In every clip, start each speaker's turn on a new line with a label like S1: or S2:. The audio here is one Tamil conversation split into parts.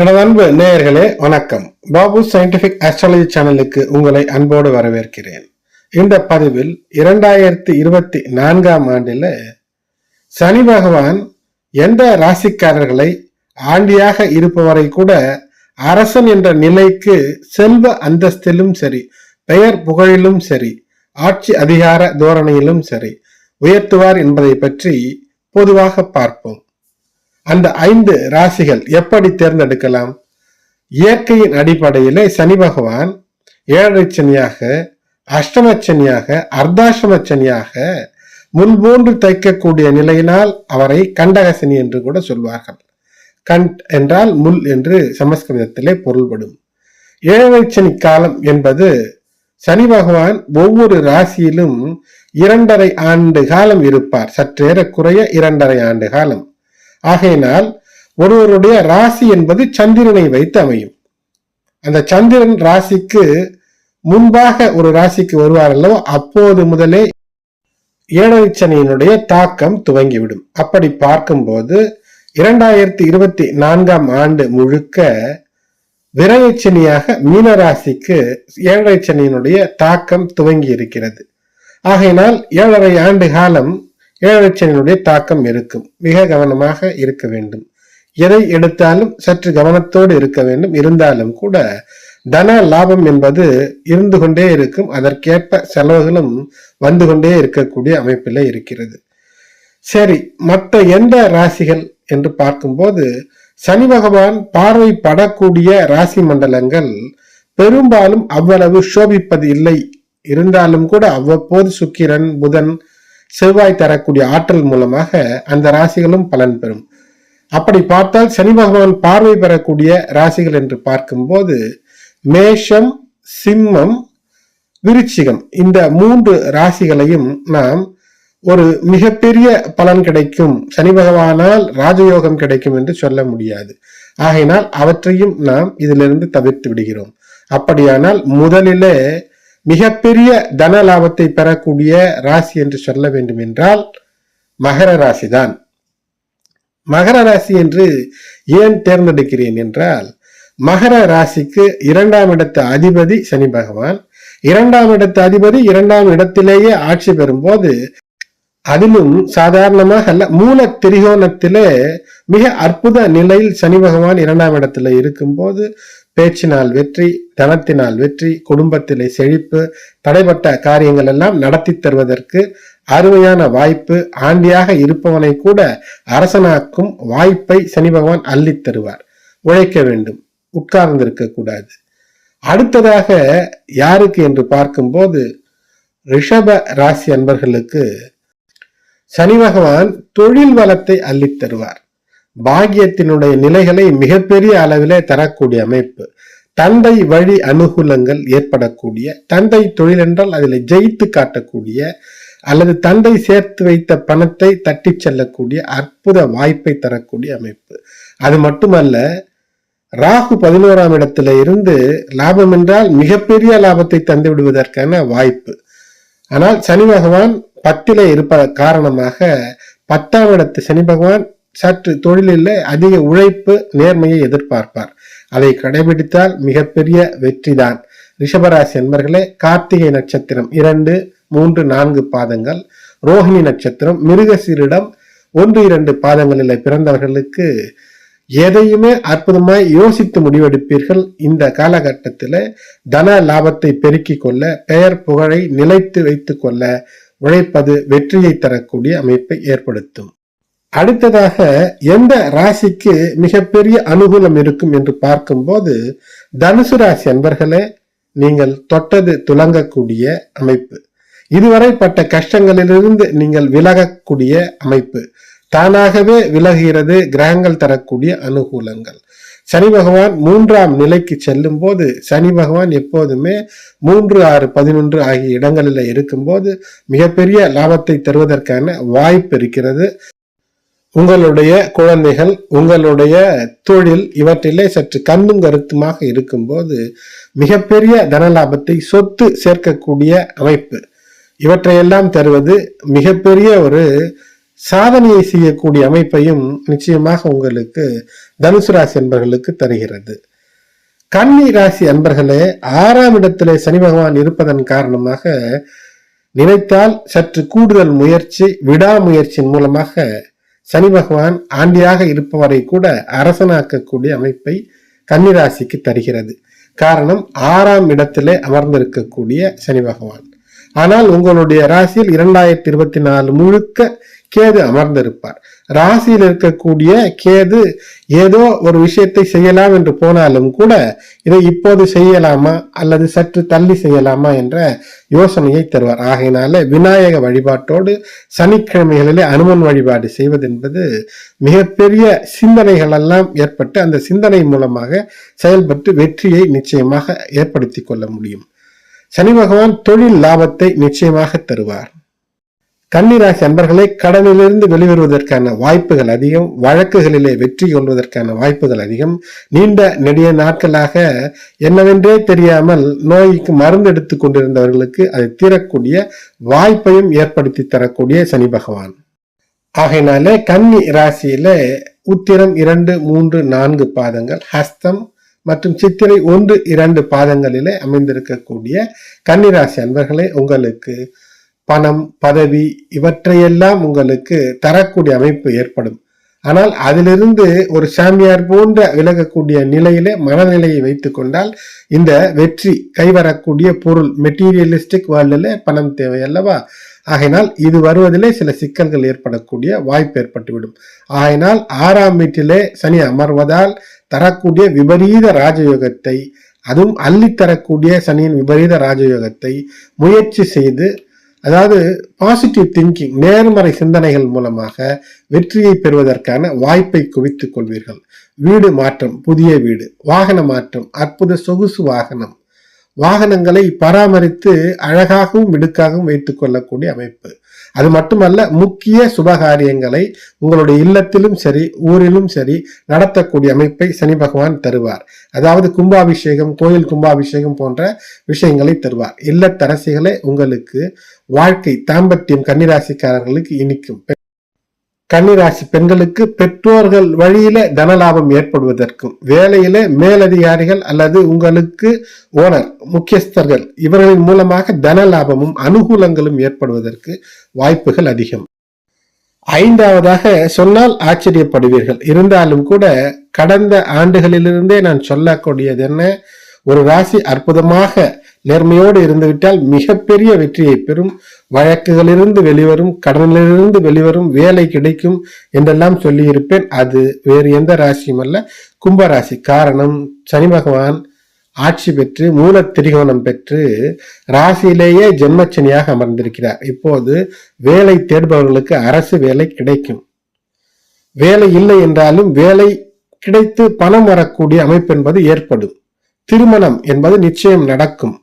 S1: எனது அன்பு நேயர்களே வணக்கம். பாபு சயின்டிபிக் ஆஸ்ட்ராலஜி சேனலுக்கு உங்களை அன்போடு வரவேற்கிறேன். இந்த பதிவில் இரண்டாயிரத்தி இருபத்தி நான்காம் ஆண்டில் சனி பகவான் எந்த ராசிக்காரர்களை ஆண்டியாக இருப்பவரை கூட அரசன் என்ற நிலைக்கு செல்வ அந்தஸ்திலும் சரி பெயர் புகழிலும் சரி ஆட்சி அதிகார தோரணையிலும் சரி உயர்த்துவார் என்பதை பற்றி பொதுவாக பார்ப்போம். அந்த ஐந்து ராசிகள் எப்படி தேர்ந்தெடுக்கலாம்? இயற்கையின் அடிப்படையிலே சனி பகவான் ஏழரை சனியாக அஷ்டமச்சனியாக அர்த்தாஷ்டமச்சனியாக முன்போன்று தைக்கக்கூடிய நிலையினால் அவரை கண்டகசனி என்று கூட சொல்வார்கள். கண்ட் என்றால் முள் என்று சமஸ்கிருதத்திலே பொருள்படும். ஏழரை சனி காலம் என்பது சனி பகவான் ஒவ்வொரு ராசியிலும் இரண்டரை ஆண்டு காலம் இருப்பார். சற்றேற குறைய இரண்டரை ஆண்டு காலம். ஆகையினால் ஒருவருடைய ராசி என்பது சந்திரனை வைத்து அமையும். அந்த சந்திரன் ராசிக்கு முன்பாக ஒரு ராசிக்கு வருவார் அல்லவோ அப்போது முதலே ஏழரை சனியினுடைய தாக்கம் துவங்கிவிடும். அப்படி பார்க்கும்போது இரண்டாயிரத்தி இருபத்தி நான்காம் ஆண்டு முழுக்க விரயச்சனியாக மீனராசிக்கு ஏழரை சனியினுடைய தாக்கம் துவங்கி இருக்கிறது ஆகையினால் ஏழரை ஆண்டு காலம் ஏழரைச்சனினுடைய தாக்கம் இருக்கும். மிக கவனமாக இருக்க வேண்டும். எதை எடுத்தாலும் சற்று கவனத்தோடு இருக்க வேண்டும். இருந்தாலும் கூட தன லாபம் என்பது இருந்து கொண்டே இருக்கும். அதற்கேற்ப செலவுகளும் வந்து கொண்டே இருக்கக்கூடிய அமைப்பில் இருக்கிறது. சரி மற்ற எந்த ராசிகள் என்று பார்க்கும்போது சனி பகவான் பார்வை படக்கூடிய ராசி மண்டலங்கள் பெரும்பாலும் அவ்வளவு சோபிப்பது இல்லை. இருந்தாலும் கூட அவ்வப்போது சுக்கிரன் புதன் செவ்வாய் தரக்கூடிய ஆற்றல் மூலமாக அந்த ராசிகளும் பலன் பெறும். அப்படி பார்த்தால் சனி பகவான் பார்வை பெறக்கூடிய ராசிகள் என்று பார்க்கும்போது மேஷம் சிம்மம் விருச்சிகம் இந்த மூன்று ராசிகளையும் நாம் ஒரு மிகப்பெரிய பலன் கிடைக்கும். சனி பகவானால் ராஜயோகம் கிடைக்கும் என்று சொல்ல முடியாது. ஆகையினால் அவற்றையும் நாம் இதிலிருந்து தவிர்த்து விடுகிறோம். அப்படியானால் முதலிலே மிகப்பெரிய தன லாபத்தை பெறக்கூடிய ராசி என்று சொல்ல வேண்டும் என்றால் மகர ராசி தான் மகர ராசி என்று ஏன் தேர்ந்தெடுக்கிறேன் என்றால் மகர ராசிக்கு இரண்டாம் இடத்து அதிபதி சனி பகவான். இரண்டாம் இடத்து அதிபதி இரண்டாம் இடத்திலேயே ஆட்சி பெறும்போது அதிலும் சாதாரணமாக அல்ல மூல திரிகோணத்திலே மிக அற்புத நிலையில் சனி பகவான் இரண்டாம் இடத்துல இருக்கும்போது பேச்சினால் வெற்றி தனத்தினால் வெற்றி குடும்பத்திலே செழிப்பு தடைப்பட்ட காரியங்கள் எல்லாம் நடத்தி தருவதற்கு அருமையான வாய்ப்பு ஆண்டியாக இருப்பவனை கூட அரசனாக்கும் வாய்ப்பை சனி பகவான் அள்ளித் தருவார். உழைக்க வேண்டும் உட்கார்ந்திருக்க கூடாது. அடுத்ததாக யாருக்கு என்று பார்க்கும்போது ரிஷப ராசி அன்பர்களுக்கு சனி பகவான் தொழில் வளத்தை அள்ளித் தருவார். பாகியத்தினுடைய நிலைகளை மிகப்பெரிய அளவிலே தரக்கூடிய அமைப்பு. தந்தை வழி அனுகூலங்கள் ஏற்படக்கூடிய தந்தை தொழில் என்றால் அதில் ஜெயித்து காட்டக்கூடிய அல்லது தந்தை சேர்த்து வைத்த பணத்தை தட்டி செல்லக்கூடிய அற்புத வாய்ப்பை தரக்கூடிய அமைப்பு. அது மட்டுமல்ல ராகு பதினோராம் இடத்துல இருந்து லாபம் என்றால் மிகப்பெரிய லாபத்தை தந்து விடுவதற்கான வாய்ப்பு. ஆனால் சனி பகவான் பத்தில இருப்ப காரணமாக பத்தாம் இடத்து சனி பகவான் சற்று தொழிலில் அதிக உழைப்பு நேர்மையை எதிர்பார்ப்பார். அதை கடைபிடித்தால் மிகப்பெரிய வெற்றிதான். ரிஷபராசி என்பர்களே கார்த்திகை நட்சத்திரம் இரண்டு மூன்று நான்கு பாதங்கள். ரோஹிணி நட்சத்திரம் மிருகசீரிடம் ஒன்று இரண்டு பாதங்களில் பிறந்தவர்களுக்கு எதையுமே அற்புதமாய் யோசித்து முடிவெடுப்பீர்கள். இந்த காலகட்டத்தில் தன லாபத்தை பெருக்கிக் கொள்ள பெயர் புகழை நிலைத்து வைத்து கொள்ள உழைப்பது வெற்றியை தரக்கூடிய அமைப்பை ஏற்படுத்தும். அடுத்ததாக எந்த ராசிக்கு மிகப்பெரிய அனுகூலம் இருக்கும் என்று பார்க்கும்போது தனுசு ராசி அன்பர்களே நீங்கள் தொட்டது துலங்கக்கூடிய அமைப்பு. இதுவரை பட்ட கஷ்டங்களிலிருந்து நீங்கள் விலகக்கூடிய அமைப்பு. தானாகவே விலகுகிறது கிரகங்கள் தரக்கூடிய அனுகூலங்கள். சனி பகவான் மூன்றாம் நிலைக்கு செல்லும் போது சனி பகவான் எப்போதுமே மூன்று ஆறு பதினொன்று ஆகிய இடங்களில் இருக்கும்போது மிகப்பெரிய லாபத்தை தருவதற்கான வாய்ப்பு இருக்கிறது. உங்களுடைய குழந்தைகள் உங்களுடைய தொழில் இவற்றிலே சற்று கண்ணும் கருத்துமாக இருக்கும்போது மிகப்பெரிய தனலாபத்தை சொத்து சேர்க்கக்கூடிய அமைப்பு. இவற்றையெல்லாம் தருவது மிகப்பெரிய ஒரு சாதனையை செய்யக்கூடிய அமைப்பையும் நிச்சயமாக உங்களுக்கு தனுசு ராசி அன்பர்களுக்கு தருகிறது. கன்னி ராசி அன்பர்களே ஆறாம் இடத்திலே சனி பகவான் இருப்பதன் காரணமாக நினைத்தால் சற்று கூடுதல் முயற்சி விடாமுயற்சியின் மூலமாக சனி பகவான் ஆண்டியாக இருப்பவரை கூட அரசனாக்கக்கூடிய அமைப்பை கன்னிராசிக்கு தருகிறது. காரணம் ஆறாம் இடத்திலே அமர்ந்திருக்கக்கூடிய சனி பகவான். ஆனால் உங்களுடைய ராசியில் இரண்டாயிரத்தி இருபத்தி நாலு முழுக்க கேது அமர்ந்திருப்பார். ராசியில் இருக்கக்கூடிய கேது ஏதோ ஒரு விஷயத்தை செய்யலாம் என்று போனாலும் கூட இதை இப்போது செய்யலாமா அல்லது சற்று தள்ளி செய்யலாமா என்ற யோசனையை தருவார். ஆகையினால விநாயக வழிபாட்டோடு சனிக்கிழமைகளிலே அனுமன் வழிபாடு செய்வது என்பது மிகப்பெரிய சிந்தனைகள் எல்லாம் ஏற்பட்டு அந்த சிந்தனை மூலமாக செயல்பட்டு வெற்றியை நிச்சயமாக ஏற்படுத்தி கொள்ள முடியும். சனி பகவான் தொழில் லாபத்தை நிச்சயமாக தருவார். கன்னிராசி அன்பர்களை கடனிலிருந்து வெளிவருவதற்கான வாய்ப்புகள் அதிகம் வழக்குகளிலே வெற்றி கொள்வதற்கான வாய்ப்புகள் அதிகம். நீண்ட நெடிய நாட்களாக என்னவென்றே தெரியாமல் நோய்க்கு மருந்து எடுத்து கொண்டிருந்தவர்களுக்கு அது தீரக்கூடிய வாய்ப்பையும் ஏற்படுத்தி தரக்கூடிய சனி பகவான். ஆகையினாலே கன்னி ராசியில உத்திரம் இரண்டு மூன்று நான்கு பாதங்கள் ஹஸ்தம் மற்றும் சித்திரை ஒன்று இரண்டு பாதங்களிலே அமைந்திருக்கக்கூடிய கன்னிராசி அன்பர்களே உங்களுக்கு பணம் பதவி இவற்றையெல்லாம் உங்களுக்கு தரக்கூடிய அமைப்பு ஏற்படும். ஆனால் அதிலிருந்து ஒரு சாமியார் போன்ற விலகக்கூடிய நிலையிலே மனநிலையை வைத்து கொண்டால் இந்த வெற்றி கைவரக்கூடிய பொருள் மெட்டீரியலிஸ்டிக் வேர்ல்டில் பணம் தேவை அல்லவா? ஆகையினால் இது வருவதிலே சில சிக்கல்கள் ஏற்படக்கூடிய வாய்ப்பு ஏற்பட்டுவிடும். ஆகையினால் ஆறாம் வீட்டிலே சனி அமர்வதால் தரக்கூடிய விபரீத ராஜயோகத்தை அதுவும் அள்ளித்தரக்கூடிய சனியின் விபரீத ராஜயோகத்தை முயற்சி செய்து அதாவது பாசிட்டிவ் திங்கிங் நேர்மறை சிந்தனைகள் மூலமாக வெற்றியை பெறுவதற்கான வாய்ப்பை குவித்துக் கொள்வீர்கள். வீடு மாற்றம் புதிய வீடு வாகன மாற்றம் அற்புத சொகுசு வாகனம் வாகனங்களை பராமரித்து அழகாகவும் மிடுக்காகவும் வைத்துக் கொள்ளக்கூடிய அமைப்பு. அது மட்டுமல்ல முக்கிய சுபகாரியங்களை உங்களுடைய இல்லத்திலும் சரி ஊரிலும் சரி நடத்தக்கூடிய அமைப்பை சனி பகவான் தருவார். அதாவது கும்பாபிஷேகம் கோயில் கும்பாபிஷேகம் போன்ற விஷயங்களை தருவார். இல்லத்தரசிகளே உங்களுக்கு வாழ்க்கை தாம்பத்தியம் கன்னிராசிக்காரர்களுக்கு இனிக்கும். கன்னிராசி பெண்களுக்கு பெற்றோர்கள் வழியில தனலாபம் ஏற்படுவதற்கும் வேலையில மேலதிகாரிகள் அல்லது உங்களுக்கு ஓனர் முக்கியஸ்தர்கள் இவர்களின் மூலமாக தனலாபமும் அனுகூலங்களும் ஏற்படுவதற்கு வாய்ப்புகள் அதிகம். ஐந்தாவதாக சொன்னால் ஆச்சரியப்படுவீர்கள். இருந்தாலும் கூட கடந்த ஆண்டுகளிலிருந்தே நான் சொல்லக்கூடியது என்ன ஒரு ராசி அற்புதமாக நேர்மையோடு இருந்துவிட்டால் மிகப்பெரிய வெற்றியை பெறும். வழக்குகளிலிருந்து வெளிவரும் கடனிலிருந்து வெளிவரும் வேலை கிடைக்கும் என்றெல்லாம் சொல்லியிருப்பேன். அது வேறு எந்த ராசியும் அல்ல. கும்பராசி காரணம் சனி பகவான் ஆட்சி பெற்று மூல திரிகோணம் பெற்று ராசியிலேயே ஜென்மச்சனியாக அமர்ந்திருக்கிறார். இப்போது வேலை தேடுபவர்களுக்கு அரசு வேலை கிடைக்கும். வேலை இல்லை என்றாலும் வேலை கிடைத்து பணம் வரக்கூடிய அமைப்பு என்பது ஏற்படும். திருமணம் என்பது நிச்சயம் நடக்கும்.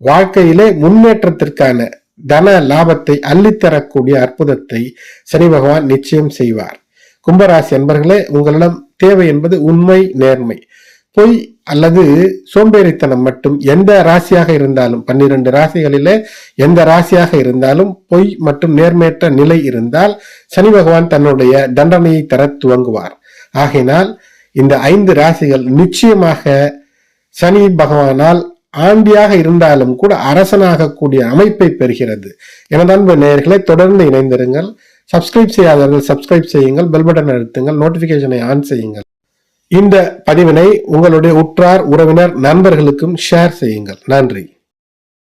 S1: வாழ்க்கையிலே முன்னேற்றத்திற்கான தன லாபத்தை அள்ளித்தரக்கூடிய அற்புதத்தை சனி பகவான் நிச்சயம் செய்வார். கும்பராசி என்பர்களே உங்களிடம் தேவை என்பது உண்மை நேர்மை. பொய் அல்லது சோம்பேறித்தனம் மட்டும் எந்த ராசியாக இருந்தாலும் பன்னிரண்டு ராசிகளிலே எந்த ராசியாக இருந்தாலும் பொய் மற்றும் நேர்மையற்ற நிலை இருந்தால் சனி பகவான் தன்னுடைய தண்டனையை தர துவங்குவார். ஆகையினால் இந்த ஐந்து ராசிகள் நிச்சயமாக சனி பகவானால் ஆண்டியாக இருந்தாலும் கூட அரசனாகக்கூடிய அமைப்பை பெறுகிறது. எனது அன்பு நேர்களை தொடர்ந்து இணைந்திருங்கள். சப்ஸ்கிரைப் செய்யாதவர்கள் சப்ஸ்கிரைப் செய்யுங்கள். பெல் பட்டன் அழுத்துங்கள். நோட்டிபிகேஷனை ஆன் செய்யுங்கள். இந்த பதிவினை உங்களுடைய உற்றார் உறவினர் நண்பர்களுக்கும் ஷேர் செய்யுங்கள். நன்றி.